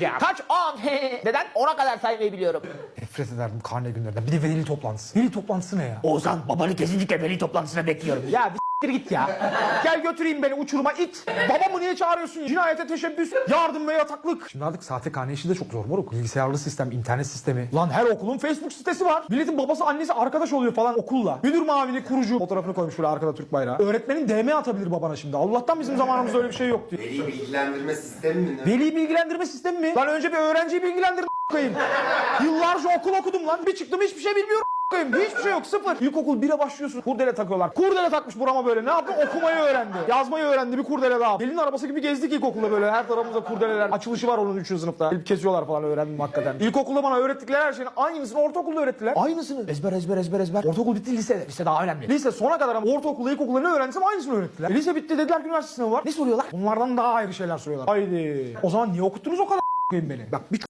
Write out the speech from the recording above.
ya. Kaç on? Neden? Ona kadar saymayı biliyorum. Nefret ederdim karne günlerinden. Bir de veli toplantısı. Veli toplantısı ne ya? Ozan babanı kesinlikle veli toplantısına bekliyorum. Ya bir s**tir git ya. Gel götüreyim beni uçuruma it. Babamı niye çağırıyorsun? Cinayete teşebbüs, yardım ve yataklık. Şimdi artık sahte karne işi de çok zor moruk. Bilgisayarlı sistem, internet sistemi. Lan her okulun Facebook sitesi var. Milletin babası annesi arkadaş oluyor falan okulla. Müdür mavini kurucu fotoğrafını koymuş böyle arkada Türk bayrağı. Öğretmenin DM atabilir babana şimdi. Allah'tan bizim zamanımızda öyle bir şey yoktu. Veli bilgilendirme sistemi mi? ne? Veli bilgilendirme sistemi mi? Lan önce bir öğrenciyi bilgilendir koyayım. Yıllarca okul okudum lan. Bir çıktım hiçbir şey bilmiyorum koyayım. Hiçbir şey yok sıfır. İlkokul 1'e başlıyorsun. Kurdele takıyorlar. Kurdele takmış burama böyle. Ne yaptı? Okumayı öğrendi. Yazmayı öğrendi. Bir kurdele daha. Gelin arabası gibi gezdik ilkokulda böyle. Her tarafımızda kurdeleler. Açılışı var onun 3. sınıfta. Gelip kesiyorlar falan öğrendim hakikaten. İlkokulda bana öğrettikleri her şeyin aynısını ortaokulda öğrettiler. Aynısını. Ezber ezber ezber ezber. Ortaokul bitti lisede. Lise daha önemli. Lise sona kadar ama ortaokulda ilkokulda ne öğrensem aynısını öğrettiler. E, lise bitti dediler ki üniversite sınavı var. Ne soruyorlar? Bunlardan daha ayrı şeyler soruyorlar. Haydi. O zaman niye okuttunuz o kadar beni? Bak bir